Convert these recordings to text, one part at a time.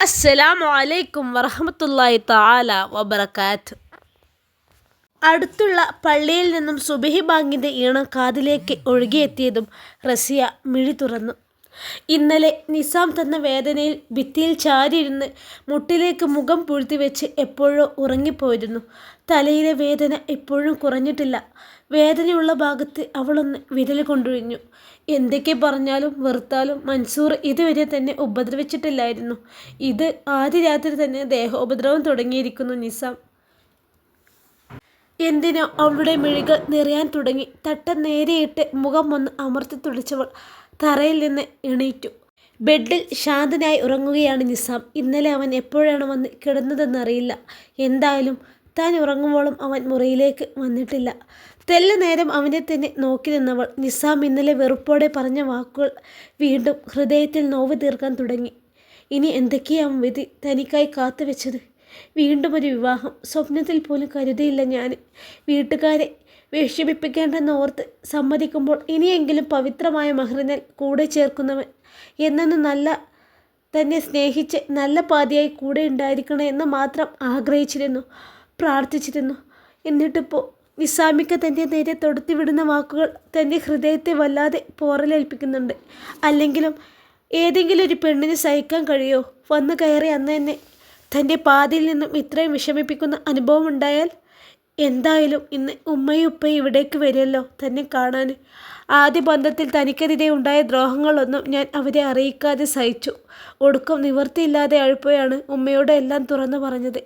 അസ്സലാമു അലൈക്കും വറഹമത്തല്ലായി തആല വബറകാത്ത്. അടുത്തുള്ള പള്ളിയിൽ നിന്നും സുബിഹി ബാങ്കിന്റെ ഈണം കാതിലേക്ക് ഒഴുകിയെത്തിയതും റസിയ മിഴി തുറന്നു. ഇന്നലെ നിസാം തന്ന വേദനയിൽ ഭിത്തിയിൽ ചാരിയിരുന്ന് മുട്ടിലേക്ക് മുഖം പൂഴ്ത്തി വെച്ച് എപ്പോഴോ ഉറങ്ങിപ്പോയിരുന്നു. തലയിലെ വേദന ഇപ്പോഴും കുറഞ്ഞിട്ടില്ല. വേദനയുള്ള ഭാഗത്ത് അവളൊന്ന് വിരൽ കൊണ്ടുഴിഞ്ഞു. എന്തൊക്കെ പറഞ്ഞാലും വെറുത്താലും മൻസൂർ ഇതുവരെ തന്നെ ഉപദ്രവിച്ചിട്ടില്ലായിരുന്നു. ഇത് ആദ്യ രാത്രി തന്നെ ദേഹോപദ്രവം തുടങ്ങിയിരിക്കുന്നു നിസാം. എന്തിനോ അവളുടെ മിഴികൾ നിറയാൻ തുടങ്ങി? തട്ട നേരെയിട്ട് മുഖം ഒന്ന് അമർത്തി തുടിച്ചവൾ തറയിൽ നിന്ന് എണീറ്റു. ബെഡിൽ ശാന്തനായി ഉറങ്ങുകയാണ് നിസാം. ഇന്നലെ അവൻ എപ്പോഴാണ് വന്ന് കിടന്നതെന്നറിയില്ല. എന്തായാലും താൻ ഉറങ്ങുമ്പോഴും അവൻ മുറിയിലേക്ക് വന്നിട്ടില്ല. തെല്ല നേരം അവനെ തന്നെ നോക്കി നിന്നവൾ നിസാം ഇന്നലെ വെറുപ്പോടെ പറഞ്ഞ വാക്കുകൾ വീണ്ടും ഹൃദയത്തിൽ നോവ് തീർക്കാൻ തുടങ്ങി. ഇനി എന്തൊക്കെയാവും വിധി തനിക്കായി കാത്തു വെച്ചത്? വീണ്ടും ഒരു വിവാഹം. സ്വപ്നത്തിൽ പോലും കരുതിയില്ല ഞാൻ. വീട്ടുകാരെ വിഷമിപ്പിക്കേണ്ടെന്ന് ഓർത്ത് സമ്മതിക്കുമ്പോൾ ഇനിയെങ്കിലും പവിത്രമായ മഹ്റിനൽ കൂടെ ചേർക്കുന്നവൻ എന്നെന്ന് നല്ല തന്നെ സ്നേഹിച്ച് നല്ല പാതിയായി കൂടെ ഉണ്ടായിരിക്കണേ എന്ന് മാത്രം ആഗ്രഹിച്ചിരുന്നു പ്രാർത്ഥിച്ചിരുന്നു. എന്നിട്ടിപ്പോൾ നിസാമിക്ക തന്റെ നേരെ തൊടുത്തി വിടുന്ന വാക്കുകൾ തന്റെ ഹൃദയത്തെ വല്ലാതെ പോറലേൽപ്പിക്കുന്നുണ്ട്. അല്ലെങ്കിലും ഏതെങ്കിലും ഒരു പെണ്ണിന് സഹിക്കാൻ കഴിയോ? വന്നു കയറി അന്ന് തന്നെ തന്റെ പാതിയിൽ നിന്നും ഇത്രയും വിഷമിപ്പിക്കുന്ന അനുഭവം ഉണ്ടായാൽ എന്തായാലും ഇന്ന് ഉമ്മയും ഉപ്പയും ഇവിടേക്ക് വരുമല്ലോ തന്നെ കാണാൻ. ആദ്യ ബന്ധത്തിൽ തനിക്കെതിരെ ഉണ്ടായ ദ്രോഹങ്ങളൊന്നും ഞാൻ അവരെ അറിയിക്കാതെ സഹിച്ചു. ഒടുക്കം നിവൃത്തിയില്ലാതെ അഴുപ്പോയാണ് ഉമ്മയോട് എല്ലാം തുറന്നു പറഞ്ഞത്.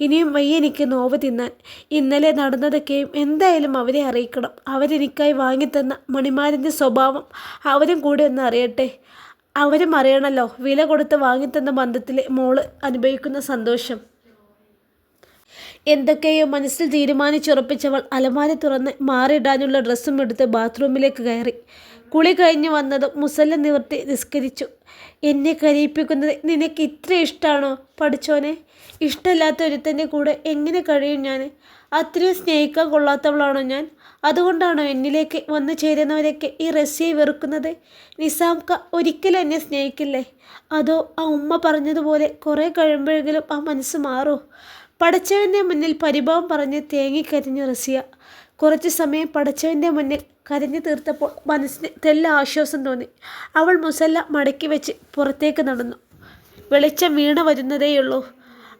ഇനിയും വയ്യ എനിക്ക് നോവ് തിന്നാൻ. ഇന്നലെ നടന്നതൊക്കെയും എന്തായാലും അവരെ അറിയിക്കണം. അവരെനിക്കായി വാങ്ങിത്തന്ന മണിമാരന്റെ സ്വഭാവം അവരും കൂടി ഒന്ന് അറിയട്ടെ. അവരും അറിയണമല്ലോ വില കൊടുത്ത് വാങ്ങിത്തന്ന ബന്ധത്തിലെ മോൾ അനുഭവിക്കുന്ന സന്തോഷം. എന്തൊക്കെയോ മനസ്സിൽ തീരുമാനിച്ചുറപ്പിച്ചവൾ അലമാര തുറന്ന് മാറിയിടാനുള്ള ഡ്രസ്സും എടുത്ത് ബാത്റൂമിലേക്ക് കയറി. കുളി കഴിഞ്ഞ് വന്നതും മുസല്ല നിവർത്തി നിസ്കരിച്ചു. എന്നെ കരയിപ്പിക്കുന്നത് നിനക്ക് ഇത്ര ഇഷ്ടമാണോ പഠിച്ചോനെ? ഇഷ്ടമല്ലാത്ത ഒരുത്തന്റെ കൂടെ എങ്ങനെ കഴിയും ഞാൻ? അത്രയും സ്നേഹിക്കാൻ കൊള്ളാത്തവളാണോ ഞാൻ? അതുകൊണ്ടാണോ എന്നിലേക്ക് വന്നു ചേരുന്നവരൊക്കെ ഈ റഷ്യയെ വെറുക്കുന്നത്? നിസാംക ഒരിക്കലും എന്നെ സ്നേഹിക്കില്ലേ? അതോ ആ ഉമ്മ പറഞ്ഞതുപോലെ കുറേ കഴിയുമ്പോഴെങ്കിലും ആ മനസ്സ് മാറോ? പടച്ചവന്റെ മുന്നിൽ പരിഭവം പറഞ്ഞ് തേങ്ങിക്കരിഞ്ഞു റസിയ. കുറച്ച് സമയം പടച്ചവന്റെ മുന്നിൽ കരഞ്ഞു തീർത്തപ്പോൾ മനസ്സിന് തെല്ല ആശ്വാസം തോന്നി. അവൾ മുസല്ല മടക്കി വെച്ച് പുറത്തേക്ക് നടന്നു. വെളിച്ചം വീണ വരുന്നതേയുള്ളൂ.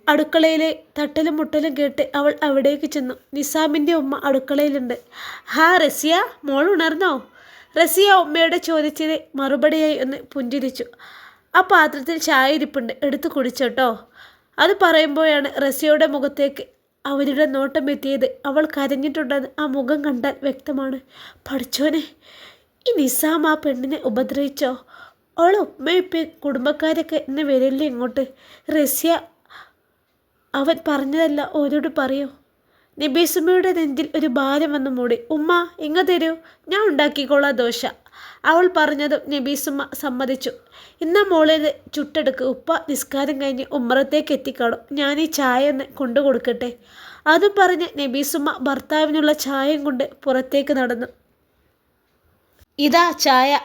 അടുക്കളയിലെ തട്ടലും മുട്ടലും കേട്ട് അവൾ അവിടേക്ക് ചെന്നു. നിസാമിന്റെ ഉമ്മ അടുക്കളയിലുണ്ട്. ഹാ റസിയ മോൾ ഉണർന്നോ? റസിയ ഉമ്മയുടെ ചോദിച്ചത് മറുപടിയായി ഒന്ന് പുഞ്ചിരിച്ചു. ആ പാത്രത്തിൽ ചായ ഇരിപ്പുണ്ട്. എടുത്തു കുടിച്ചോട്ടോ അത് പറയുമ്പോഴാണ് റസിയയുടെ മുഖത്തേക്ക് അവരുടെ നോട്ടം എത്തിയത് അവൾ കരഞ്ഞിട്ടുണ്ടെന്ന് ആ മുഖം കണ്ടാൽ വ്യക്തമാണ്. പഠിച്ചോനെ ഈ നിസാം ആ പെണ്ണിനെ ഉപദ്രവിച്ചോ? അവൾ ഉമ്മയിപ്പയും കുടുംബക്കാരൊക്കെ എന്നെ വരില്ലേ ഇങ്ങോട്ട്? റസ്യ അവൻ പറഞ്ഞതല്ല ഓരോട് പറയൂ. നബീസുമ്മയുടെ നെഞ്ചിൽ ഒരു ഭാരം വന്നു മൂടി. ഉമ്മ ഇങ്ങ തരൂ. ഞാൻ ഉണ്ടാക്കിക്കോളാം ദോശ. അവൾ പറഞ്ഞതും നബീസുമ്മ സമ്മതിച്ചു. ഇന്ന മോളേത് ചുട്ടെടുക്ക്. ഉപ്പ നിസ്കാരം കഴിഞ്ഞ് ഉമ്മറത്തേക്ക് എത്തിക്കാണും. ഞാൻ ഈ ചായ ഒന്ന് കൊണ്ടു കൊടുക്കട്ടെ. അതും പറഞ്ഞ് നബീസുമ്മ ഭർത്താവിനുള്ള ചായയും കൊണ്ട് പുറത്തേക്ക് നടന്നു. ഇതാ ചായ.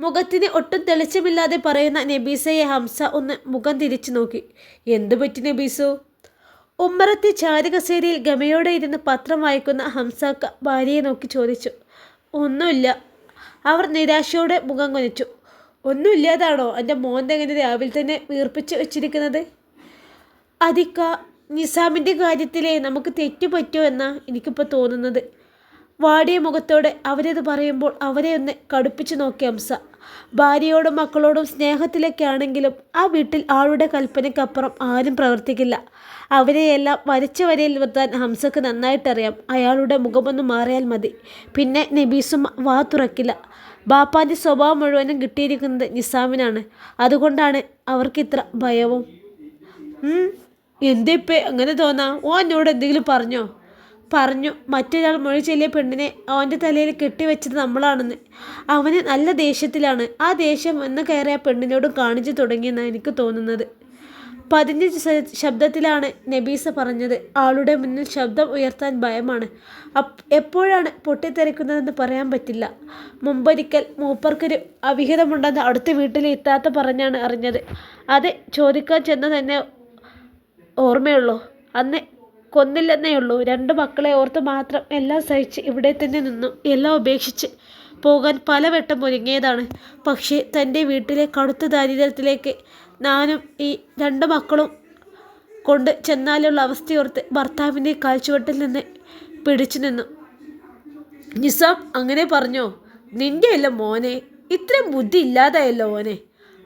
മുഖത്തിന് ഒട്ടും തെളിച്ചമില്ലാതെ പറയുന്ന നബീസയെ ഹംസ ഒന്ന് മുഖം തിരിച്ചു നോക്കി. എന്തു പറ്റി നബീസു? ഉമ്മറത്തെ ചാരുകസേരയിൽ ഗമയോടെ ഇരുന്ന് പത്രം വായിക്കുന്ന ഹംസാക്ക ഭാര്യയെ നോക്കി ചോദിച്ചു. ഒന്നുമില്ല. അവർ നിരാശയോടെ മുഖം കൊനിച്ചു. ഒന്നുമില്ലാതാണോ? എന്റെ മോന്തെങ്ങനെ രാവിലെ തന്നെ വീർപ്പിച്ച് വെച്ചിരിക്കുന്നത്? അതിക്ക നിസാമിന്റെ കാര്യത്തിലേ നമുക്ക് തെറ്റു പറ്റുമോ എന്നാ എനിക്കിപ്പോൾ തോന്നുന്നത്. വാടിയ മുഖത്തോടെ അവരത് പറയുമ്പോൾ അവരെ ഒന്ന് കടുപ്പിച്ച് നോക്കി ഹംസ ഭാര്യയോടും മക്കളോടും സ്നേഹത്തിലൊക്കെ ആണെങ്കിലും ആ വീട്ടിൽ ആളുടെ കൽപ്പനയ്ക്കപ്പുറം ആരും പ്രവർത്തിക്കില്ല. അവരെയെല്ലാം വരച്ച വരയിൽ നിർത്താൻ ഹംസക്ക് നന്നായിട്ടറിയാം. അയാളുടെ മുഖമൊന്ന് മാറിയാൽ മതി. പിന്നെ നബീസും വാ തുറക്കില്ല. ബാപ്പാന്റെ സ്വഭാവം മുഴുവനും കിട്ടിയിരിക്കുന്നത് നിസാമിനാണ്. അതുകൊണ്ടാണ് അവർക്ക് ഇത്ര ഭയവും. എന്തിപ്പേ? അങ്ങനെ തോന്നാം? ഓ എന്നോട് എന്തെങ്കിലും പറഞ്ഞോ? പറഞ്ഞു മറ്റൊരാൾ മൊഴി ചെല്ലിയ പെണ്ണിനെ അവന്റെ തലയിൽ കെട്ടിവെച്ചത് നമ്മളാണെന്ന്. അവന് നല്ല ദേഷ്യത്തിലാണ്. ആ ദേഷ്യം എന്ന് കയറിയ പെണ്ണിനോടും കാണിച്ചു തുടങ്ങിയെന്നാണ് എനിക്ക് തോന്നുന്നത്. പതിഞ്ഞ ശബ്ദത്തിലാണ് നബീസ പറഞ്ഞത്. ആളുടെ മുന്നിൽ ശബ്ദം ഉയർത്താൻ ഭയമാണ്. എപ്പോഴാണ് പൊട്ടിത്തെറിക്കുന്നതെന്ന് പറയാൻ പറ്റില്ല. മുമ്പൊരിക്കൽ മൂപ്പർക്കൊരു അവിഹിതമുണ്ടെന്ന് അടുത്ത വീട്ടിലെ ഇത്താത്ത പറഞ്ഞാണ് അറിഞ്ഞത്. അത് ചോദിക്കാൻ ചെന്ന് തന്നെ ഓർമ്മയുള്ളൂ. അന്ന് കൊന്നില്ലെന്നേ ഉള്ളൂ. രണ്ട് മക്കളെ ഓർത്ത് മാത്രം എല്ലാം സഹിച്ച് ഇവിടെ തന്നെ നിന്നു. എല്ലാം ഉപേക്ഷിച്ച് പോകാൻ പലവട്ടം ഒരുങ്ങിയതാണ്. പക്ഷേ തന്റെ വീട്ടിലെ കടുത്ത ദാരിദ്ര്യത്തിലേക്ക് നാനും ഈ രണ്ട് മക്കളും കൊണ്ട് ചെന്നാലുള്ള അവസ്ഥയോർത്ത് ഭർത്താവിന്റെ കാൽച്ചുവട്ടിൽ നിന്ന് പിടിച്ചു നിന്നു. നിസാം അങ്ങനെ പറഞ്ഞോ? നിന്റെ അല്ല മോനെ ഇത്രയും ബുദ്ധി ഇല്ലാതായല്ലോ മോനെ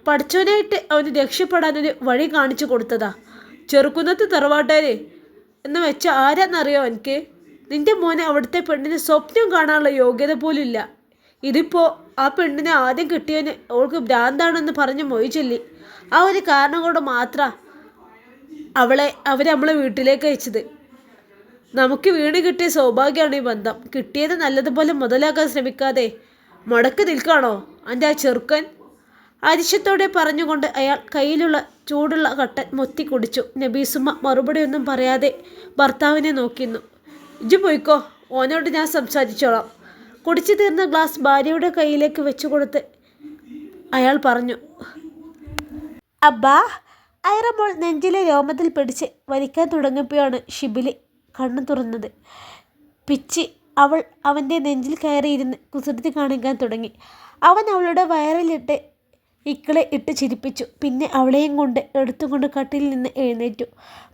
പഠിച്ചവനായിട്ട് അവന് രക്ഷപ്പെടാനൊരു വഴി കാണിച്ചു കൊടുത്തതാ. ചെറുക്കുന്നത്ത് തറവാട്ടേര് എന്ന് വെച്ച ആരാന്നറിയോ എനിക്ക്? നിന്റെ മോനെ അവിടുത്തെ പെണ്ണിന് സ്വപ്നം കാണാനുള്ള യോഗ്യത പോലും ഇല്ല ഇതിപ്പോൾ ആ പെണ്ണിനെ ആദ്യം കിട്ടിയവന് അവൾക്ക് ഭ്രാന്താണെന്ന് പറഞ്ഞ് മൊഴി ചൊല്ലി. ആ ഒരു കാരണം കൊണ്ട് മാത്രമാണ് അവളെ അവർ നമ്മളെ വീട്ടിലേക്ക് അയച്ചത്. നമുക്ക് വീണ് കിട്ടിയ സൗഭാഗ്യമാണ് ഈ ബന്ധം. കിട്ടിയത് നല്ലതുപോലെ മുതലാക്കാൻ ശ്രമിക്കാതെ മുടക്ക് നിൽക്കാണോ എന്റെ ആ ചെറുക്കൻ അരിശത്തോടെ പറഞ്ഞുകൊണ്ട് അയാൾ കയ്യിലുള്ള ചൂടുള്ള കട്ടൻ മൊത്തി കുടിച്ചു. നബീസുമ്മ മറുപടിയൊന്നും പറയാതെ ഭർത്താവിനെ നോക്കിയിരുന്നു ഇജു പോയിക്കോ ഓനോട് ഞാൻ സംസാരിച്ചോളാം. കുടിച്ചു തീർന്ന ഗ്ലാസ് ഭാര്യയുടെ കയ്യിലേക്ക് വെച്ചു കൊടുത്ത് അയാൾ പറഞ്ഞു അബ്ബാ ഐറമോൾ നെഞ്ചിലെ രോമത്തിൽ പിടിച്ച് വലിക്കാൻ തുടങ്ങിയപ്പോഴാണ് ഷിബിലി കണ്ണു തുറന്നത്. പിച്ചി അവൾ അവന്റെ നെഞ്ചിൽ കയറിയിരുന്ന് കുസൃതി കാണിക്കാൻ തുടങ്ങി. അവൻ അവളുടെ വയറിലിട്ട് ഇക്കളെ ഇട്ട് ചിരിപ്പിച്ചു. പിന്നെ അവളെയും കൊണ്ട് എടുത്തുകൊണ്ട് കട്ടിൽ നിന്ന് എഴുന്നേറ്റു.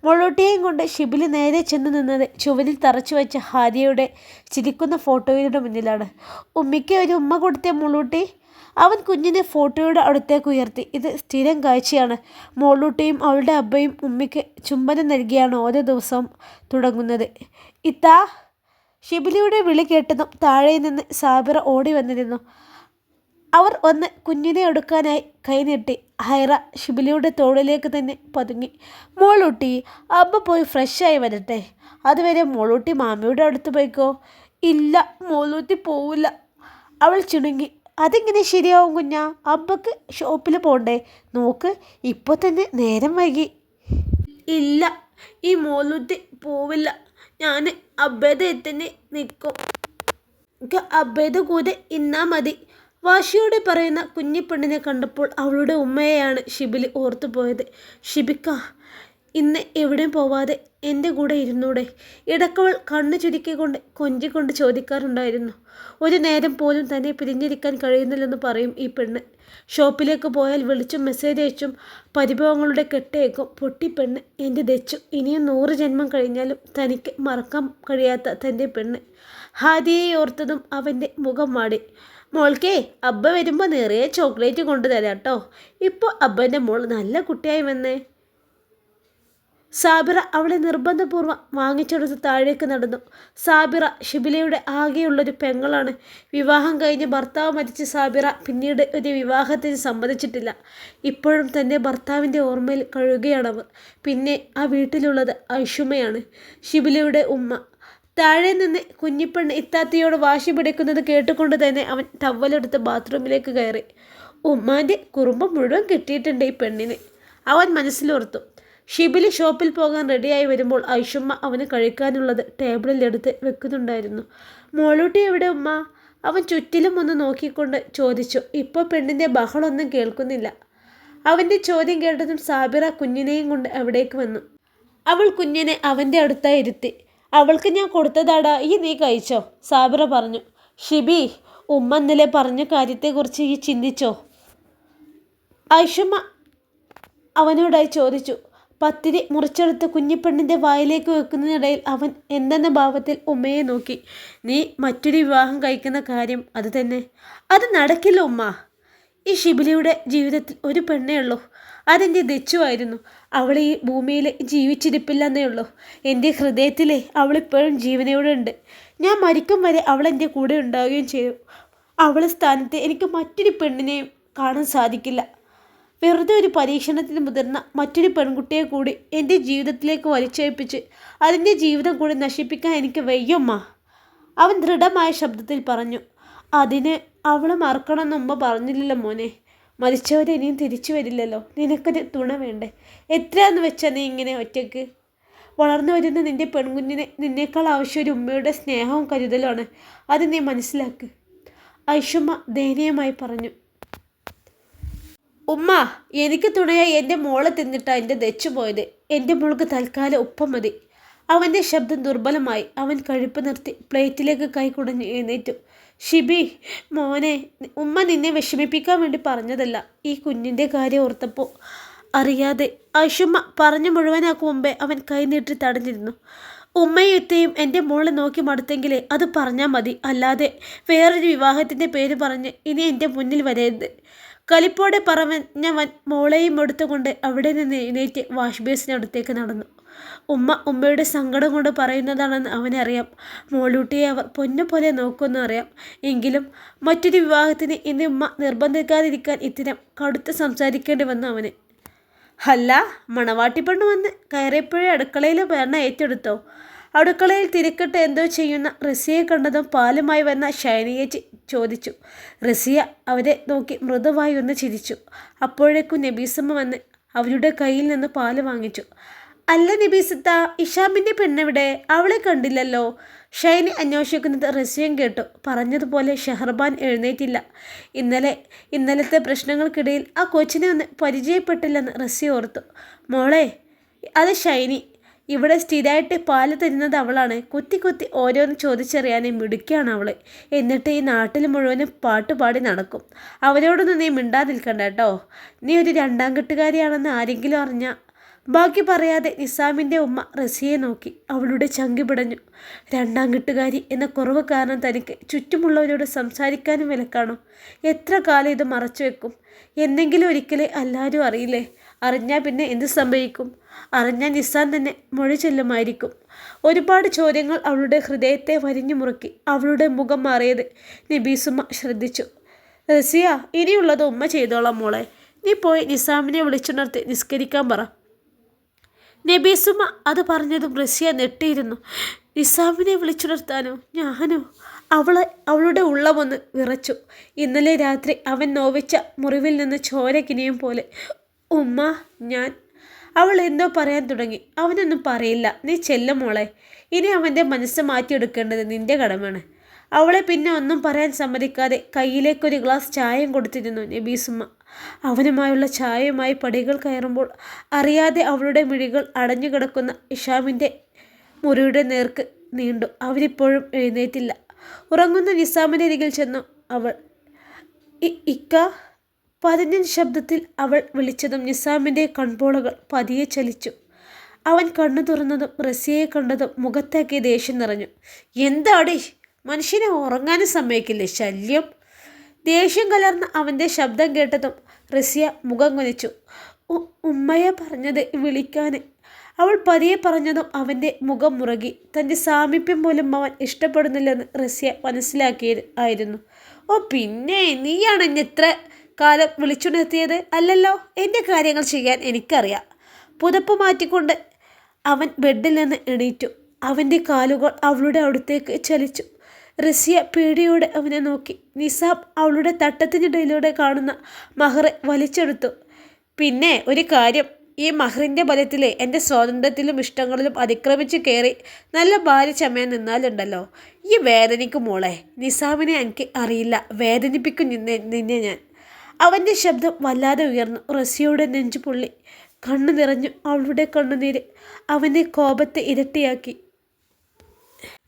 മുള്ളൂട്ടിയെയും കൊണ്ട് ഷിബിലി നേരെ ചെന്ന് നിന്നത് ചുവരിൽ തറച്ചു വെച്ച ഹാരിയയുടെ ചിരിക്കുന്ന ഫോട്ടോയുടെ മുന്നിലാണ്. ഉമ്മയ്ക്ക് ഒരു ഉമ്മ കൊടുത്തേ മുള്ളൂട്ടി. അവൻ കുഞ്ഞിനെ ഫോട്ടോയുടെ അടുത്തേക്ക് ഉയർത്തി. ഇത് സ്ഥിരം കാഴ്ചയാണ്. മോളൂട്ടിയും അവളുടെ അബ്ബയും ഉമ്മയ്ക്ക് ചുംബനം നൽകിയാണ് ഓരോ ദിവസവും തുടങ്ങുന്നത്. ഇത്താ. ഷിബിലിയുടെ വിളി കേട്ടതും താഴെ നിന്ന് സാബിറ ഓടി വന്നിരുന്നു. അവർ ഒന്ന് കുഞ്ഞിനെ എടുക്കാനായി കൈനീട്ടി. ഹൈറ ഷിബിലിയുടെ തോളിലേക്ക് തന്നെ പതുങ്ങി. മോളൂട്ടി അബ്ബ പോയി ഫ്രഷായി വരട്ടെ. അതുവരെ മോളൂട്ടി മാമിയുടെ അടുത്ത് പോയിക്കോ. ഇല്ല മോളൂട്ടി പോവില്ല. അവൾ ചുണുങ്ങി. അതെങ്ങനെ ശരിയാവും കുഞ്ഞാ? അബ്ബക്ക് ഷോപ്പിൽ പോണ്ടേ? നോക്ക് ഇപ്പോൾ തന്നെ നേരം വൈകി. ഇല്ല ഈ മോളൂട്ടി പോവില്ല. ഞാൻ തന്നെ നിൽക്കും. എനിക്ക് കൂടെ ഇന്നാ മതി. വാശിയോടെ പറയുന്ന കുഞ്ഞിപ്പെണ്ണിനെ കണ്ടപ്പോൾ അവളുടെ ഉമ്മയെയാണ് ഷിബിലി ഓർത്തുപോയത്. ഷിബിക്ക ഇന്ന് എവിടെയും പോവാതെ എന്റെ കൂടെ ഇരുന്നൂടെ ഇടക്കവൾ കണ്ണു ചുരുക്കിക്കൊണ്ട് കൊഞ്ചിക്കൊണ്ട് ചോദിക്കാറുണ്ടായിരുന്നു. ഒരു നേരം പോലും തന്നെ പിരിഞ്ഞിരിക്കാൻ കഴിയുന്നില്ലെന്ന് പറയും ഈ പെണ്ണ്. ഷോപ്പിലേക്ക് പോയാൽ വിളിച്ചും മെസ്സേജ് അയച്ചും പരിഭവങ്ങളുടെ കെട്ടേക്കും പൊട്ടിപ്പെണ്ണ് എന്റെ ദച്ചു. ഇനിയും നൂറ് ജന്മം കഴിഞ്ഞാലും തനിക്ക് മറക്കാൻ കഴിയാത്ത തന്റെ പെണ്ണ്. ഹാദിയെ ഓർത്തതും അവന്റെ മുഖം മാടി. മോൾക്കേ അബ്ബ വരുമ്പോൾ നിറയെ ചോക്ലേറ്റ് കൊണ്ടുതരാം കേട്ടോ ഇപ്പോൾ അബ്ബന്റെ മോൾ നല്ല കുട്ടിയായി വന്നേ. സാബിറ അവളെ നിർബന്ധപൂർവം വാങ്ങിച്ചെടുത്ത് താഴേക്ക് നടന്നു. സാബിറ ഷിബിലയുടെ ആകെയുള്ളൊരു പെങ്ങളാണ്. വിവാഹം കഴിഞ്ഞ് ഭർത്താവ് മരിച്ച സാബിറ പിന്നീട് ഒരു വിവാഹത്തിന് സമ്മതിച്ചിട്ടില്ല. ഇപ്പോഴും തന്റെ ഭർത്താവിന്റെ ഓർമ്മയിൽ കഴുകുകയാണവർ പിന്നെ ആ വീട്ടിലുള്ളത് ഐഷുമയാണ് ഷിബിലയുടെ ഉമ്മ. താഴെ നിന്ന് കുഞ്ഞിപ്പെണ്ണ് ഇത്താത്തയോട് വാശി പിടിക്കുന്നത് കേട്ടുകൊണ്ട് തന്നെ അവൻ ടവലെടുത്ത് ബാത്റൂമിലേക്ക് കയറി. ഉമ്മാന്റെ കുറുമ്പ് മുഴുവൻ കിട്ടിയിട്ടുണ്ട് ഈ പെണ്ണിന്. അവൻ മനസ്സിലോർത്തു ഷിബിലി ഷോപ്പിൽ പോകാൻ റെഡിയായി വരുമ്പോൾ ഐഷുമ്മ അവന് കഴിക്കാനുള്ളത് ടേബിളിൽ എടുത്ത് വെക്കുന്നുണ്ടായിരുന്നു. മോളൂട്ടി എവിടെ ഉമ്മ? അവൻ ചുറ്റിലും ഒന്ന് നോക്കിക്കൊണ്ട് ചോദിച്ചു. ഇപ്പോൾ പെണ്ണിന്റെ ബഹളൊന്നും കേൾക്കുന്നില്ല. അവന്റെ ചോദ്യം കേട്ടതും സാബിറ കുഞ്ഞിനെയും കൊണ്ട് അവിടേക്ക് വന്നു. അവൾ കുഞ്ഞിനെ അവന്റെ അടുത്തായി ഇരുത്തി. അവൾക്ക് ഞാൻ കൊടുത്തതാടാ ഈ നീ കഴിച്ചോ സാബിറ പറഞ്ഞു. ഷിബി ഉമ്മ ഇന്നലെ പറഞ്ഞ കാര്യത്തെക്കുറിച്ച് ഈ ചിന്തിച്ചോ? ഐഷമ്മ അവനോടായി ചോദിച്ചു. പത്തിരി മുറിച്ചെടുത്ത് കുഞ്ഞിപ്പെണ്ണിന്റെ വായിലേക്ക് വെക്കുന്നതിനിടയിൽ അവൻ എന്തെന്ന ഭാവത്തിൽ ഉമ്മയെ നോക്കി. നീ മറ്റൊരു വിവാഹം കഴിക്കുന്ന കാര്യം അത് തന്നെ. അത് നടക്കില്ല ഉമ്മ. ഈ ഷിബിലിയുടെ ജീവിതത്തിൽ ഒരു പെണ്ണേ ഉള്ളൂ. അതെന്റെ ദച്ചുവായിരുന്നു. അവൾ ഈ ഭൂമിയിൽ ജീവിച്ചിരിപ്പില്ലെന്നേ ഉള്ളൂ. എന്റെ ഹൃദയത്തിലെ അവളിപ്പോഴും ജീവനോടെ ഉണ്ട് ഞാൻ മരിക്കും വരെ അവൾ എന്റെ കൂടെ ഉണ്ടാവുകയും ചെയ്തു അവൾ സ്ഥാനത്ത് എനിക്ക് മറ്റൊരു പെണ്ണിനെയും കാണാൻ സാധിക്കില്ല. വെറുതെ ഒരു പരീക്ഷണത്തിന് മുതിർന്ന മറ്റൊരു പെൺകുട്ടിയെ കൂടി എന്റെ ജീവിതത്തിലേക്ക് വലിച്ചേൽപ്പിച്ച് അതിന്റെ ജീവിതം കൂടി നശിപ്പിക്കാൻ എനിക്ക് വയ്യമ്മ. അവൻ ദൃഢമായ ശബ്ദത്തിൽ പറഞ്ഞു അതിന് അവൾ മറക്കണമെന്ന് മുമ്പ് പറഞ്ഞില്ലല്ലോ മോനെ. മരിച്ചവരെ ഇനിയും തിരിച്ചു വരില്ലല്ലോ. നിനക്കൊരു തുണ വേണ്ടേ? എത്രയാന്ന് വെച്ചാൽ നീ ഇങ്ങനെ ഒറ്റയ്ക്ക് വളർന്നു വരുന്ന നിന്റെ പെൺകുഞ്ഞിനെ നിന്നേക്കാൾ ആവശ്യം ഒരു ഉമ്മയുടെ സ്നേഹവും കരുതലുമാണ്. അത് നീ മനസ്സിലാക്ക്. ഐഷുമ്മ ദയനീയമായി പറഞ്ഞു. ഉമ്മ എനിക്ക് തുണയായി എന്റെ മോളെ തിന്നിട്ടാണ് എന്റെ ദച്ചു പോയത്. എന്റെ മോൾക്ക് തൽക്കാലം ഉപ്പ മതി. അവന്റെ ശബ്ദം ദുർബലമായി. അവൻ കഴിപ്പ് നിർത്തി പ്ലേറ്റിലേക്ക് കൈ കുടഞ്ഞ് എഴുന്നേറ്റു. ഷിബി മോനെ ഉമ്മ നിന്നെ വിഷമിപ്പിക്കാൻ വേണ്ടി പറഞ്ഞതല്ല. ഈ കുഞ്ഞിന്റെ കാര്യം ഓർത്തപ്പോൾ അറിയാതെ അശുമ്മ പറഞ്ഞു മുഴുവനാക്കും മുമ്പേ അവൻ കൈനീട്ടി തടഞ്ഞിരുന്നു. ഉമ്മയും ഇത്തയും എന്റെ മോളെ നോക്കി മടുത്തെങ്കിലേ അത് പറഞ്ഞാൽ മതി. അല്ലാതെ വേറൊരു വിവാഹത്തിന്റെ പേര് പറഞ്ഞ് ഇനി എന്റെ മുന്നിൽ വരരുത്. കലിപ്പോടെ ഞാൻ മോളെയും എടുത്തുകൊണ്ട് അവിടെ നിന്ന് എഴുന്നേറ്റ് വാഷ് ബേസിനടുത്തേക്ക് നടന്നു. ഉമ്മ ഉമ്മയുടെ സങ്കടം കൊണ്ട് പറയുന്നതാണെന്ന് അവനറിയാം. മോളൂട്ടിയെ അവർ പൊന്നു പോലെ നോക്കുമെന്നും അറിയാം. എങ്കിലും മറ്റൊരു വിവാഹത്തിന് ഇനി ഉമ്മ നിർബന്ധിക്കാതിരിക്കാൻ ഇത്തരം കടുത്ത് സംസാരിക്കേണ്ടി വന്നു അവന്. അല്ല മണവാട്ടി പെണ്ണ് വന്ന് കയറിയപ്പോഴേ അടുക്കളയിൽ ഭരണ ഏറ്റെടുത്തോ? അടുക്കളയിൽ തിരക്കിട്ട് എന്തോ ചെയ്യുന്ന റസിയെ കണ്ടതും പാലുമായി വന്ന ഷൈനിയെ ചോദിച്ചു. റസിയ അവരെ നോക്കി മൃദുവായി ഒന്ന് ചിരിച്ചു. അപ്പോഴേക്കും നബീസമ്മ വന്ന് അവരുടെ കയ്യിൽ നിന്ന് പാൽ വാങ്ങിച്ചു. അല്ല നബീസത്ത ഇഷാമിന്റെ പെണ്ണെവിടെ അവളെ കണ്ടില്ലല്ലോ. ഷൈനി അന്വേഷിക്കുന്നത് റസിയം കേട്ടു. പറഞ്ഞതുപോലെ ഷെഹർബാൻ എഴുന്നേറ്റില്ല. ഇന്നലെ ഇന്നലത്തെ പ്രശ്നങ്ങൾക്കിടയിൽ ആ കൊച്ചിനെ ഒന്ന് പരിചയപ്പെട്ടില്ലെന്ന് റസി ഓർത്തു. മോളെ അത് ഷൈനി. ഇവിടെ സ്ഥിരമായിട്ട് പാൽ തരുന്നത് അവളാണ്. കുത്തി കുത്തി ഓരോന്ന് ചോദിച്ചറിയാനേ മിടുക്കിയാണ് അവൾ എന്നിട്ട് ഈ നാട്ടിൽ മുഴുവനും പാട്ടുപാടി നടക്കും. അവരോടൊന്നും നീ മിണ്ടാതിരിക്കണ്ട കേട്ടോ. നീ ഒരു രണ്ടാം കെട്ടുകാരിയാണെന്ന് ആരെങ്കിലും അറിഞ്ഞാൽ ബാക്കി പറയാതെ നിസാമിന്റെ ഉമ്മ റസിയെ നോക്കി. അവളുടെ ചങ്കി പിടഞ്ഞു. രണ്ടാം കെട്ടുകാരി എന്ന കുറവ് കാരണം തനിക്ക് ചുറ്റുമുള്ളവരോട് സംസാരിക്കാനും വിലക്കാണോ. എത്ര കാലം ഇത് മറച്ചു വെക്കും? എന്തെങ്കിലും ഒരിക്കലേ എല്ലാവരും അറിയില്ലേ? അറിഞ്ഞാൽ പിന്നെ എന്ത് സംഭവിക്കും? അറിഞ്ഞാൽ നിസാൻ തന്നെ മൊഴി ചെല്ലുമായിരിക്കും. ഒരുപാട് ചോദ്യങ്ങൾ അവളുടെ ഹൃദയത്തെ വരിഞ്ഞു മുറുക്കി. അവളുടെ മുഖം മാറിയത് നബീസുമ്മ ശ്രദ്ധിച്ചു. റസിയ ഇനിയുള്ളത് ഉമ്മ ചെയ്തോളാം മോളെ. നീ പോയി നിസാമിനെ വിളിച്ചുണർത്തി നിസ്കരിക്കാൻ പറ. നബീസുമ അത് പറഞ്ഞതും റസിയ നെട്ടിയിരുന്നു നിസാമിനെ വിളിച്ചുണർത്താനോ? ഞാനോ? അവളെ അവളുടെ ഉള്ളമൊന്ന് വിറച്ചു. ഇന്നലെ രാത്രി അവൻ നോവിച്ച മുറിവിൽ നിന്ന് ചോരക്കിനിയും പോലെ ഉമ്മ ഞാൻ അവൾ എന്തോ പറയാൻ തുടങ്ങി. അവനൊന്നും പറയില്ല. നീ ചെല്ല മോളെ. ഇനി അവന്റെ മനസ്സ് മാറ്റിയെടുക്കേണ്ടത് നിന്റെ കടമയാണ് അവളെ പിന്നെ ഒന്നും പറയാൻ സമ്മതിക്കാതെ കയ്യിലേക്കൊരു ഗ്ലാസ് ചായം കൊടുത്തിരുന്നു നബീസുമ്മ അവനുമായുള്ള ചായയുമായി പടികൾ കയറുമ്പോൾ അറിയാതെ അവളുടെ മിഴികൾ അടഞ്ഞു കിടക്കുന്ന ഇഷാമിന്റെ മുറിയുടെ നേർക്ക് നീണ്ടു. അവരിപ്പോഴും എഴുന്നേറ്റില്ല. ഉറങ്ങുന്ന നിസാമിന്റെ അരികിൽ ചെന്നു അവൾ. ഇക്ക? പതിഞ്ഞ ശബ്ദത്തിൽ അവൾ വിളിച്ചതും നിസാമിന്റെ കൺപോളകൾ പതിയെ ചലിച്ചു. അവൻ കണ്ണു തുറന്നതും റസിയയെ കണ്ടതും മുഖത്താക്കി ദേഷ്യം നിറഞ്ഞു. എന്താടി? മനുഷ്യനെ ഉറങ്ങാനും സമ്മതിക്കില്ലേ? ശല്യം? ദേഷ്യം കലർന്ന അവന്റെ ശബ്ദം കേട്ടതും റസിയ മുഖം കുനിച്ചു "ഉ- ഉമ്മയെ പറഞ്ഞത് വിളിക്കാൻ അവൾ പതിയെ പറഞ്ഞതും അവന്റെ മുഖം മുറുകി. തന്റെ സാമീപ്യം പോലും അവൻ ഇഷ്ടപ്പെടുന്നില്ലെന്ന് റസിയ മനസ്സിലാക്കിയത് ആയിരുന്നു. ഓ പിന്നെ നീയാണ് എന്നെ കാലം വിളിച്ചുണർത്തിയത്? അല്ലല്ലോ എന്റെ കാര്യങ്ങൾ ചെയ്യാൻ എനിക്കറിയാം. പുതപ്പ് മാറ്റിക്കൊണ്ട് അവൻ ബെഡിൽ നിന്ന് എണീറ്റു. അവന്റെ കാലുകൾ അവളുടെ അടുത്തേക്ക് ചലിച്ചു. റസിയ പേടിയോടെ അവനെ നോക്കി. നിസാബ് അവളുടെ തട്ടത്തിനിടയിലൂടെ കാണുന്ന മഹറെ വലിച്ചെടുത്തു. പിന്നെ ഒരു കാര്യം. ഈ മഹറിന്റെ ബലത്തിലെ എന്റെ സ്വാതന്ത്ര്യത്തിലും ഇഷ്ടങ്ങളിലും അതിക്രമിച്ച് കയറി നല്ല ഭാര്യ ചമയാൻ നിന്നാലുണ്ടല്ലോ. ഈ വേദനിക്കും മോളെ. നിസാമിനെ എനിക്ക് അറിയില്ല. വേദനിപ്പിക്കും നിന്നെ നിന്നെ ഞാൻ. അവന്റെ ശബ്ദം വല്ലാതെ ഉയർന്നു. റസിയയുടെ നെഞ്ചു പുള്ളി കണ്ണു നിറഞ്ഞു അവളുടെ കണ്ണുനീര് അവന്റെ കോപത്തെ ഇരട്ടിയാക്കി.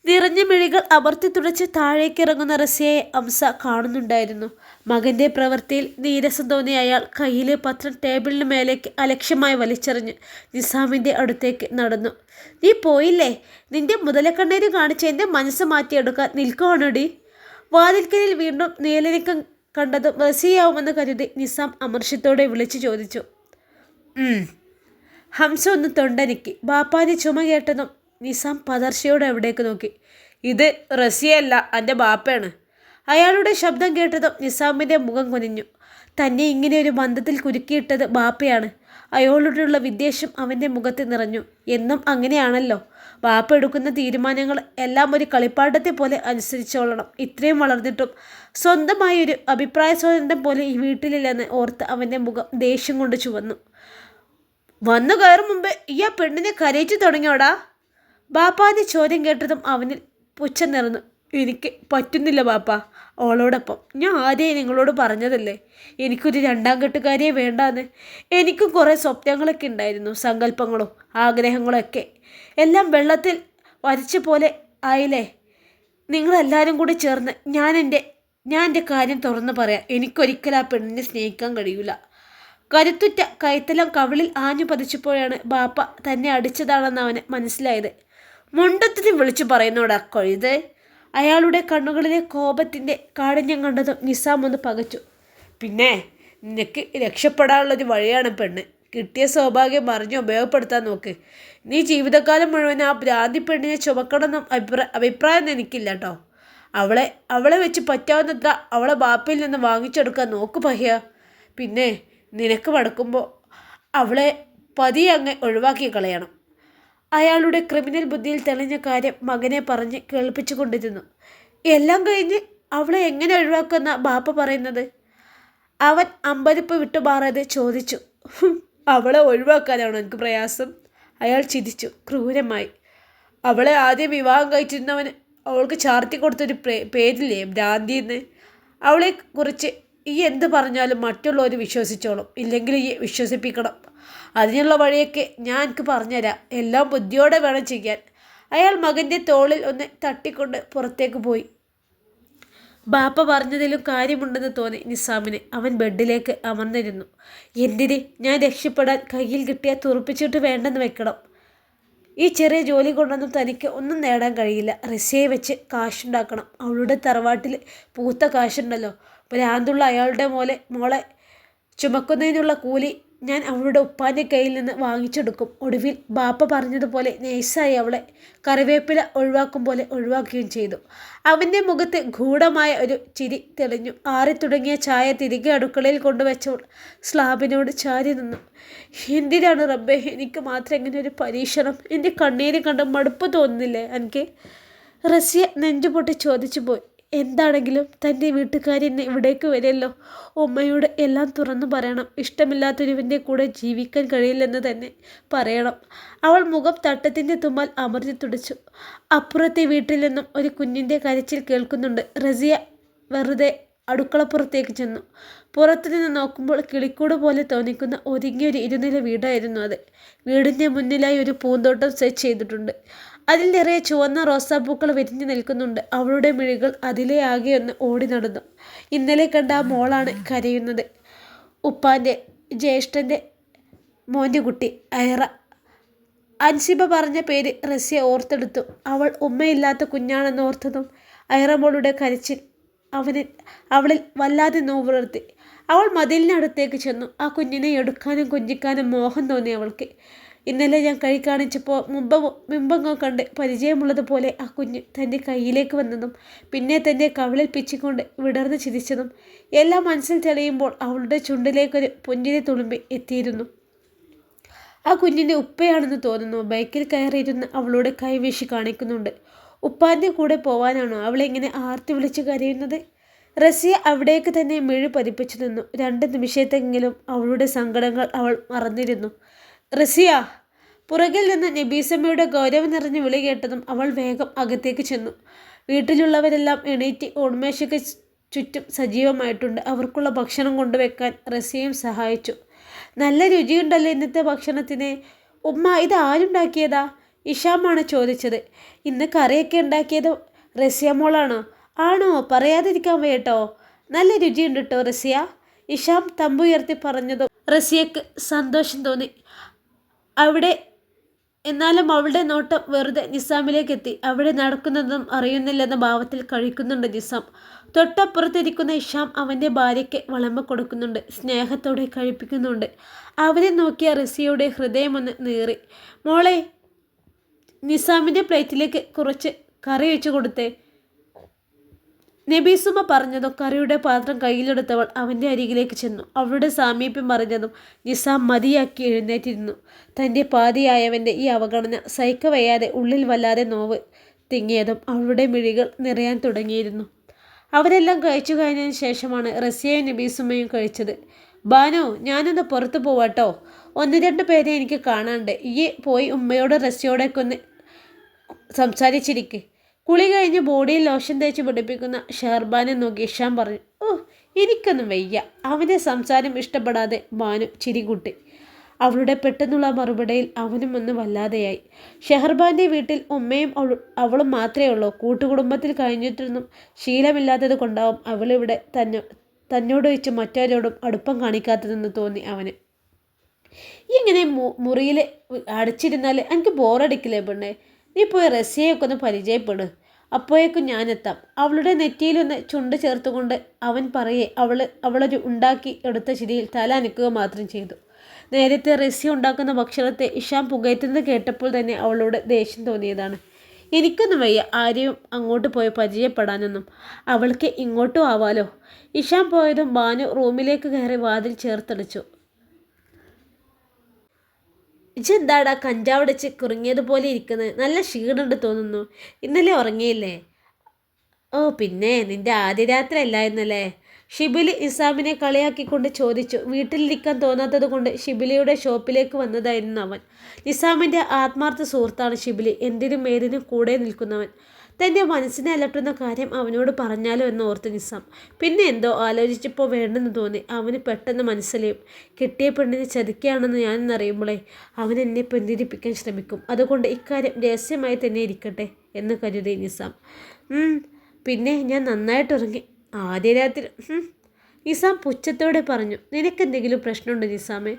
നിറഞ്ഞ മിഴികൾ അമർത്തി തുടച്ച് താഴേക്കിറങ്ങുന്ന റസിയയെ അംസ കാണുന്നുണ്ടായിരുന്നു. മകന്റെ പ്രവൃത്തിയിൽ നീരസം തോന്നിയ അയാൾ കയ്യിലെ പത്രം ടേബിളിന് മേലേക്ക് അലക്ഷ്യമായി വലിച്ചെറിഞ്ഞു നിസാമിന്റെ അടുത്തേക്ക് നടന്നു. നീ പോയില്ലേ? നിന്റെ മുതലക്കണ്ണീര് കാണിച്ച് എന്റെ മനസ്സ് മാറ്റിയെടുക്കാൻ നിൽക്കുവാണോടി? വാതിൽക്കലിൽ വീണ്ടും നീലനിക്കം കണ്ടതും റസിയാവുമെന്ന് കരുതി നിസാം അമർഷത്തോടെ വിളിച്ചു ചോദിച്ചു. ഹംസ ഒന്ന് തൊണ്ടനിക്കി. ബാപ്പാന്റെ ചുമ കേട്ടതും നിസാം പതർച്ചയോടെ അവിടേക്ക് നോക്കി? ഇത് റസിയല്ല എന്റെ ബാപ്പയാണ്. അയാളുടെ ശബ്ദം കേട്ടതും നിസാമിന്റെ മുഖം കുനിഞ്ഞു. തന്നെ ഇങ്ങനെ ഒരു ബന്ധത്തിൽ കുരുക്കിയിട്ടത് ബാപ്പയാണ്. അയാളോടുള്ള വിദ്വേഷം അവന്റെ മുഖത്ത് നിറഞ്ഞു. എന്നും അങ്ങനെയാണല്ലോ. വാപ്പ എടുക്കുന്ന തീരുമാനങ്ങൾ എല്ലാം ഒരു കളിപ്പാട്ടത്തെ പോലെ അനുസരിച്ചോളണം. ഇത്രയും വളർന്നിട്ടും സ്വന്തമായ ഒരു അഭിപ്രായ സ്വാതന്ത്ര്യം പോലെ ഈ വീട്ടിലില്ലെന്ന് ഓർത്ത് അവന്റെ മുഖം ദേഷ്യം കൊണ്ട് ചുവന്നു. വന്നു കയറും മുമ്പ് ഈ ആ പെണ്ണിനെ കരയിച്ചു തുടങ്ങിയോടാ? ബാപ്പാന്റെ ചോദ്യം കേട്ടതും അവനിൽ പുച്ഛം നിറഞ്ഞു. എനിക്ക് പറ്റുന്നില്ല ബാപ്പ അവളോടൊപ്പം. ഞാൻ ആദ്യം നിങ്ങളോട് പറഞ്ഞതല്ലേ എനിക്കൊരു രണ്ടാം കെട്ടുകാരിയെ വേണ്ടാന്ന്. എനിക്കും കുറേ സ്വപ്നങ്ങളൊക്കെ ഉണ്ടായിരുന്നു സങ്കല്പങ്ങളും ആഗ്രഹങ്ങളും ഒക്കെ എല്ലാം വെള്ളത്തിൽ വരച്ച പോലെ ആയില്ലേ? നിങ്ങളെല്ലാവരും കൂടി ചേർന്ന് ഞാൻ ഞാൻ എന്റെ കാര്യം തുറന്നു പറയാം. എനിക്കൊരിക്കലും ആ പെണ്ണിനെ സ്നേഹിക്കാൻ കഴിയില്ല കരുത്തുറ്റ കൈത്തലം കവിളിൽ ആഞ്ഞു പതിച്ചപ്പോഴാണ് ബാപ്പ തന്നെ അടിച്ചതാണെന്ന് അവന് മനസ്സിലായത്. മുണ്ടത്തിന് വിളിച്ചു പറയുന്നോടാ കൊഴുത് അയാളുടെ കണ്ണുകളിലെ കോപത്തിന്റെ കാഠിന്യം കണ്ടതും നിസാം ഒന്ന് പകച്ചു. പിന്നെ നിനക്ക് രക്ഷപ്പെടാനുള്ളൊരു വഴിയാണ് പെണ്ണ്. കിട്ടിയ സൗഭാഗ്യം മറിഞ്ഞ് ഉപയോഗപ്പെടുത്താൻ നോക്ക്. നീ ജീവിതകാലം മുഴുവൻ ആ ഭ്രാന്തി പെണ്ണിനെ ചുമക്കണമെന്നും അഭിപ്രായ അഭിപ്രായം എനിക്കില്ല കേട്ടോ അവളെ അവളെ വെച്ച് പറ്റാവുന്നത്ര അവളെ ബാപ്പയിൽ നിന്ന് വാങ്ങിച്ചെടുക്കാൻ നോക്ക് പഹ്യ. പിന്നെ നിനക്ക് മടക്കുമ്പോൾ അവളെ പതിയെ അങ്ങ് ഒഴിവാക്കി കളയണം. അയാളുടെ ക്രിമിനൽ ബുദ്ധിയിൽ തെളിഞ്ഞ കാര്യം മകനെ പറഞ്ഞ് കേൾപ്പിച്ചു കൊണ്ടിരുന്നു എല്ലാം കഴിഞ്ഞ് അവളെ എങ്ങനെ ഒഴിവാക്കുന്ന ബാപ്പ പറയുന്നത്? അവൻ അമ്പരിപ്പ് വിട്ടുമാറാതെ ചോദിച്ചു. അവളെ ഒഴിവാക്കാനാണോ എനിക്ക് പ്രയാസം? അയാൾ ചിരിച്ചു ക്രൂരമായി. അവളെ ആദ്യം വിവാഹം കഴിച്ചിരുന്നവന് അവൾക്ക് ചാർത്തി കൊടുത്തൊരു പേരില്ലേ ഭ്രാന്തി എന്ന്? അവളെ കുറിച്ച് ഈ എന്ത് പറഞ്ഞാലും മറ്റുള്ളവർ വിശ്വസിച്ചോളും. ഇല്ലെങ്കിൽ ഈ വിശ്വസിപ്പിക്കണം. അതിനുള്ള വഴിയൊക്കെ ഞാൻ എനിക്ക് പറഞ്ഞുതരാം. എല്ലാം ബുദ്ധിയോടെ വേണം ചെയ്യാൻ. അയാൾ മകന്റെ തോളിൽ ഒന്ന് തട്ടിക്കൊണ്ട് പുറത്തേക്ക് പോയി. ബാപ്പ പറഞ്ഞതിലും കാര്യമുണ്ടെന്ന് തോന്നി നിസാമിന്. അവൻ ബെഡിലേക്ക് അമർന്നിരുന്നു. എന്തിന്? ഞാൻ രക്ഷപ്പെടാൻ കയ്യിൽ കിട്ടിയാൽ തുറപ്പിച്ചിട്ട് വേണ്ടെന്ന് വെക്കണം. ഈ ചെറിയ ജോലി കൊണ്ടൊന്നും തനിക്ക് ഒന്നും നേടാൻ കഴിയില്ല. റിസയെ വെച്ച് കാശുണ്ടാക്കണം. അവളുടെ തറവാട്ടിൽ പൂത്ത കാശുണ്ടല്ലോ. ഭ്രാന്തുള്ള അയാളുടെ മോലെ മോളെ ചുമക്കുന്നതിനുള്ള കൂലി ഞാൻ അവളുടെ ഉപ്പാന്റെ കയ്യിൽ നിന്ന് വാങ്ങിച്ചെടുക്കും. ഒടുവിൽ ബാപ്പ പറഞ്ഞതുപോലെ നൈസായി അവളെ കറിവേപ്പില ഒഴിവാക്കും പോലെ ഒഴിവാക്കുകയും ചെയ്തു. അവന്റെ മുഖത്ത് ഗൂഢമായ ഒരു ചിരി തെളിഞ്ഞു. ആറി തുടങ്ങിയ ചായ തിരികെ അടുക്കളയിൽ കൊണ്ടുവച്ചവൾ സ്ലാബിനോട് ചാരി നിന്നു. എന്തിനാണ് റബ്ബെ? എനിക്ക് മാത്രം ഇങ്ങനെ ഒരു പരീക്ഷണം. എന്റെ കണ്ണീര് കണ്ട് മടുപ്പ് തോന്നുന്നില്ലേ എനിക്ക് റസിയ നെഞ്ചുപൊട്ടി ചോദിച്ചു പോയി എന്താണെങ്കിലും തന്റെ വീട്ടുകാരി ഇവിടേക്ക് വരുമല്ലോ ഉമ്മയോട് എല്ലാം തുറന്നു പറയണം. ഇഷ്ടമില്ലാത്തൊരുവിന്റെ കൂടെ ജീവിക്കാൻ കഴിയില്ലെന്ന് തന്നെ പറയണം. അവൾ മുഖം തട്ടത്തിന്റെ തുമ്മാൽ അമർത്തി തുടച്ചു. അപ്പുറത്തെ വീട്ടിൽ നിന്നും ഒരു കുഞ്ഞിന്റെ കരച്ചിൽ കേൾക്കുന്നുണ്ട്. റസിയ വെറുതെ അടുക്കളപ്പുറത്തേക്ക് ചെന്നു. പുറത്തുനിന്ന് നോക്കുമ്പോൾ കിളിക്കൂട് പോലെ തോന്നിക്കുന്ന ഒതുങ്ങിയൊരു ഇരുനില വീടായിരുന്നു അത്. വീടിന്റെ മുന്നിലായി ഒരു പൂന്തോട്ടം സെറ്റ് ചെയ്തിട്ടുണ്ട്. അതിൽ നിറയെ ചുവന്ന റോസാപ്പൂക്കൾ വിരിഞ്ഞു നിൽക്കുന്നുണ്ട്. അവളുടെ മിഴികൾ അതിലെ ആകെ ഒന്ന് ഓടി നടന്നു. ഇന്നലെ കണ്ട ആ മോളാണ് കരയുന്നത്. ഉപ്പാന്റെ ജ്യേഷ്ഠന്റെ മോന്റെ കുട്ടി അയറ. അൻസിബ പറഞ്ഞ പേര് റസ്യ ഓർത്തെടുത്തു. അവൾ ഉമ്മയില്ലാത്ത കുഞ്ഞാണെന്ന് ഓർത്തതും അയറമോളുടെ കരച്ചിൽ അവനിൽ അവളിൽ വല്ലാതെ നോവുണർത്തി അവൾ മതിലിനടുത്തേക്ക് ചെന്നു. ആ കുഞ്ഞിനെ എടുക്കാനും കുഞ്ഞിക്കാനും മോഹം തോന്നി അവൾക്ക്. ഇന്നലെ ഞാൻ കൈ കാണിച്ചപ്പോൾ മുമ്പ് മുമ്പങ്ങോ കണ്ട് പരിചയമുള്ളതുപോലെ ആ കുഞ്ഞ് തന്റെ കയ്യിലേക്ക് വന്നതും പിന്നെ തന്റെ കവിളിൽ പിച്ചിക്കൊണ്ട് വിടർന്ന് ചിരിച്ചതും എല്ലാം മനസ്സിൽ തെളിയുമ്പോൾ അവളുടെ ചുണ്ടിലേക്കൊരു പുഞ്ചിരി തുളുമ്പി എത്തിയിരുന്നു. ആ കുഞ്ഞിന്റെ ഉപ്പയാണെന്ന് തോന്നുന്നു. ബൈക്കിൽ കയറിയിരുന്ന് അവളോട് കൈവീശി കാണിക്കുന്നുണ്ട്. ഉപ്പാന്റെ കൂടെ പോവാനാണോ അവളെങ്ങനെ ആർത്തി വിളിച്ച് കരയുന്നത്? റസിയ അവിടേക്ക് തന്നെ മെഴു പതിപ്പിച്ചു നിന്നു. രണ്ട് നിമിഷത്തെങ്കിലും അവളുടെ സങ്കടങ്ങൾ അവൾ മറന്നിരുന്നു. റസിയ പുറകിൽ നിന്ന് നബീസമ്മയുടെ ഗൗരവം നിറഞ്ഞ് വിളി കേട്ടതും അവൾ വേഗം അകത്തേക്ക് ചെന്നു. വീട്ടിലുള്ളവരെല്ലാം എണീറ്റ് ഉണ്മേശയ്ക്ക് ചുറ്റും സജീവമായിട്ടുണ്ട്. അവർക്കുള്ള ഭക്ഷണം കൊണ്ടുവെക്കാൻ റസിയയും സഹായിച്ചു. നല്ല രുചിയുണ്ടല്ലോ ഇന്നത്തെ ഭക്ഷണത്തിന്. ഉമ്മ ഇത് ആരുണ്ടാക്കിയതാ? ഇഷാമാണ് ചോദിച്ചത്. ഇന്ന് കറിയൊക്കെ ഉണ്ടാക്കിയത് റസിയ മോളാണോ. ആണോ? പറയാതിരിക്കാൻ വേട്ടോ നല്ല രുചിയുണ്ട് കേട്ടോ റസിയ. ഇഷാം തമ്പുയർത്തി പറഞ്ഞതും റസിയക്ക് സന്തോഷം തോന്നി. അവിടെ എന്നാലും അവളുടെ നോട്ടം വെറുതെ നിസാമിലേക്ക് എത്തി അവിടെ നടക്കുന്നതും അറിയുന്നില്ലെന്ന ഭാവത്തിൽ കഴിക്കുന്നുണ്ട് നിസാം. തൊട്ടപ്പുറത്തിരിക്കുന്ന ഇഷാം അവന്റെ ഭാര്യയ്ക്ക് വളമ്പ കൊടുക്കുന്നുണ്ട്. സ്നേഹത്തോടെ കഴിപ്പിക്കുന്നുണ്ട്. അവനെ നോക്കിയ റസിയയുടെ ഹൃദയമൊന്ന് നീറി. മോളെ നിസാമിന്റെ പ്ലേറ്റിലേക്ക് കുറച്ച് കറി വെച്ച് കൊടുത്തേ. നബീസുമ്മ പറഞ്ഞതും കറിയുടെ പാത്രം കയ്യിലെടുത്തവൾ അവന്റെ അരികിലേക്ക് ചെന്നു. അവളുടെ സാമീപ്യം പറഞ്ഞതും നിസാം മതിയാക്കി എഴുന്നേറ്റിരുന്നു. തന്റെ പാതിയായവന്റെ ഈ അവഗണന സൈക്കവയ്യാതെ ഉള്ളിൽ വല്ലാതെ നോവ് തിങ്ങിയതും അവളുടെ മിഴികൾ നിറയാൻ തുടങ്ങിയിരുന്നു. അവരെല്ലാം കഴിച്ചു കഴിഞ്ഞതിന് ശേഷമാണ് റസിയയും നബീസുമ്മയും കഴിച്ചത്. ബാനു ഞാനൊന്ന് പുറത്ത് പോവാട്ടോ. ഒന്ന് രണ്ട് പേരെ എനിക്ക് കാണാണ്ട് ഈ പോയി ഉമ്മയോട് റസിയോടൊക്കെ ഒന്ന് സംസാരിച്ചിരിക്ക്. കുളി കഴിഞ്ഞ് ബോഡിയിൽ ലോഷൻ തേച്ച് പിടിപ്പിക്കുന്ന ഷെർബാനെ നോക്കി ഇഷാൻ പറഞ്ഞു ഓ എനിക്കൊന്നും വയ്യ. അവന്റെ സംസാരം ഇഷ്ടപ്പെടാതെ ബാനു ചിരികൂട്ടി. അവളുടെ പെട്ടെന്നുള്ള മറുപടിയിൽ അവനും ഒന്ന് വല്ലാതെയായി. ഷെഹർബാന്റെ വീട്ടിൽ ഉമ്മയും അവൾ അവളും മാത്രമേ ഉള്ളൂ. കൂട്ടുകുടുംബത്തിൽ കഴിഞ്ഞിട്ടൊന്നും ശീലമില്ലാത്തത് കൊണ്ടാവും അവളിവിടെ തന്നെ തന്നോട് വെച്ച് മറ്റാരോടും അടുപ്പം കാണിക്കാത്തതെന്ന് തോന്നി അവന്. ഇങ്ങനെ മുറിയിൽ അടച്ചിരുന്നാൽ എനിക്ക് ബോറടിക്കില്ലേ പെണ്ണേ? നീ പോയി റസിയൊക്കെ ഒന്ന് പരിചയപ്പെട്. അപ്പോഴേക്കും ഞാനെത്താം. അവളുടെ നെറ്റിയിലൊന്ന് ചുണ്ട് ചേർത്തുകൊണ്ട് അവൻ പറയെ അവൾ അവളൊരു ഉണ്ടാക്കി എടുത്ത ചിരിയിൽ തല അനക്കുക മാത്രം ചെയ്തു. നേരത്തെ റസ്യ ഉണ്ടാക്കുന്ന ഭക്ഷണത്തെ ഇഷാം പുകയറ്റുന്നത് കേട്ടപ്പോൾ തന്നെ അവളോട് ദേഷ്യം തോന്നിയതാണ്. എനിക്കൊന്നും വയ്യ ആരെയും അങ്ങോട്ട് പോയി പരിചയപ്പെടാനൊന്നും. അവൾക്ക് ഇങ്ങോട്ടും ആവാലോ. ഇഷാം പോയതും ബാനു റൂമിലേക്ക് കയറി വാതിൽ ചേർത്തടിച്ചു. ഇജെന്താടാ കഞ്ചാവടച്ച് കുറുങ്ങിയതുപോലെ ഇരിക്കുന്നത് നല്ല ക്ഷീണമുണ്ട് തോന്നുന്നു. ഇന്നലെ ഉറങ്ങിയില്ലേ? ഓ പിന്നെ നിന്റെ ആദ്യ രാത്രി അല്ലായിരുന്നല്ലേ? ഷിബിലി ഇസാമിനെ കളിയാക്കിക്കൊണ്ട് ചോദിച്ചു. വീട്ടിലിരിക്കാൻ തോന്നാത്തത് കൊണ്ട് ഷിബിലിയുടെ ഷോപ്പിലേക്ക് വന്നതായിരുന്നു അവൻ. നിസാമിന്റെ ആത്മാർത്ഥ സുഹൃത്താണ് ഷിബിലി. എന്തിനും ഏതിനും കൂടെ നിൽക്കുന്നവൻ. തന്റെ മനസ്സിനെ അലട്ടുന്ന കാര്യം അവനോട് പറഞ്ഞാലോ എന്ന് ഓർത്ത് നിസാം പിന്നെ എന്തോ ആലോചിച്ചപ്പോൾ വേണ്ടെന്ന് തോന്നി. അവന് പെട്ടെന്ന് മനസ്സിലായും. കിട്ടിയ പെണ്ണിനെ ചതിക്കുകയാണെന്ന് ഞാനെന്നറിയുമ്പോഴേ അവൻ എന്നെ പിന്തിരിപ്പിക്കാൻ ശ്രമിക്കും. അതുകൊണ്ട് ഇക്കാര്യം രഹസ്യമായി തന്നെ ഇരിക്കട്ടെ എന്ന് കരുതി നിസാം പിന്നെ ഞാൻ നന്നായിട്ട് ഉറങ്ങി. ആദ്യ രാത്രി നിസാം പുച്ഛത്തോടെ പറഞ്ഞു നിനക്കെന്തെങ്കിലും പ്രശ്നമുണ്ട് നിസാമേ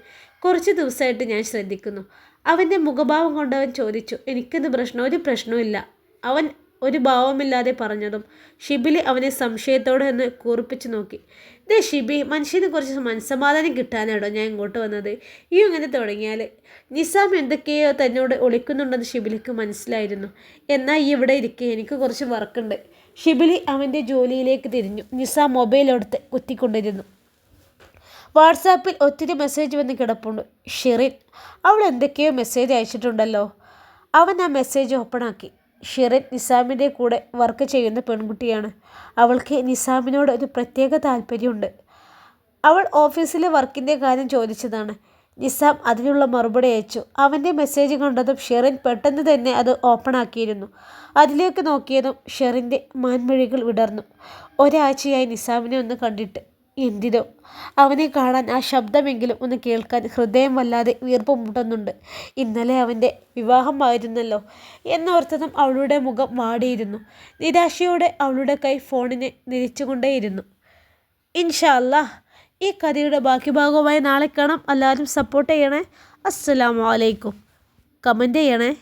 കുറച്ച് ദിവസമായിട്ട് ഞാൻ ശ്രദ്ധിക്കുന്നു. അവന്റെ മുഖഭാവം കൊണ്ടവൻ ചോദിച്ചു എനിക്കെന്ത് പ്രശ്നം ഒരു പ്രശ്നവുമില്ല അവൻ ഒരു ഭാവമില്ലാതെ പറഞ്ഞതും ഷിബിലി അവനെ സംശയത്തോടെ ഒന്ന് കൂർപ്പിച്ചു നോക്കി. ദേ ഷിബി മനുഷ്യനെ കുറച്ച് മനസ്സമാധാനം കിട്ടാനാണോ ഞാൻ ഇങ്ങോട്ട് വന്നത്? ഈ ഇങ്ങനെ തുടങ്ങിയാൽ നിസാം എന്തൊക്കെയോ തന്നോട് ഒളിക്കുന്നുണ്ടെന്ന് ഷിബിലിക്ക് മനസ്സിലായിരുന്നു. എന്നാൽ ഈ ഇവിടെ ഇരിക്കുക എനിക്ക് കുറച്ച് വർക്കുണ്ട്. ഷിബിലി അവന്റെ ജോലിയിലേക്ക് തിരിഞ്ഞു. നിസാം മൊബൈൽ എടുത്ത് കുത്തിക്കൊണ്ടിരുന്നു. വാട്സാപ്പിൽ ഒത്തിരി മെസ്സേജ് വന്ന് കിടപ്പുണ്ട്. ഷിറിൻ അവൾ എന്തൊക്കെയോ മെസ്സേജ് അയച്ചിട്ടുണ്ടല്ലോ. അവൻ ആ മെസ്സേജ് ഓപ്പണാക്കി ഷിറിൻ നിസാമിന്റെ കൂടെ വർക്ക് ചെയ്യുന്ന പെൺകുട്ടിയാണ്. അവൾക്ക് നിസാമിനോട് ഒരു പ്രത്യേക താല്പര്യമുണ്ട്. അവൾ ഓഫീസിലെ വർക്കിന്റെ കാര്യം ചോദിച്ചതാണ്. നിസാം അതിനുള്ള മറുപടി അയച്ചു. അവന്റെ മെസ്സേജ് കണ്ടതും ഷെറിൻ പെട്ടെന്ന് തന്നെ അത് ഓപ്പൺ ആക്കിയിരുന്നു. അതിലേക്ക് നോക്കിയതും ഷെറിന്റെ മാൻമൊഴികൾ വിടർന്നു. ഒരാഴ്ചയായി നിസാമിനെ ഒന്ന് കണ്ടിട്ട് എന്തിനോ. അവനെ കാണാൻ ആ ശബ്ദമെങ്കിലും ഒന്ന് കേൾക്കാൻ ഹൃദയം വല്ലാതെ വീർപ്പ് മുട്ടുന്നുണ്ട്. ഇന്നലെ അവന്റെ വിവാഹമായിരുന്നല്ലോ എന്നോർത്തതും അവളുടെ മുഖം മാടിയിരുന്നു. നിരാശയോടെ അവളുടെ കൈ ഫോണിനെ നിരിച്ചുകൊണ്ടേയിരുന്നു ഇൻഷാ അല്ലാഹ് ഈ കഥയുടെ ബാക്കി ഭാഗവുമായി നാളെ കാണാം. എല്ലാവരും സപ്പോർട്ട് ചെയ്യണേ. അസ്സലാമലൈക്കും കമന്റ് ചെയ്യണേ.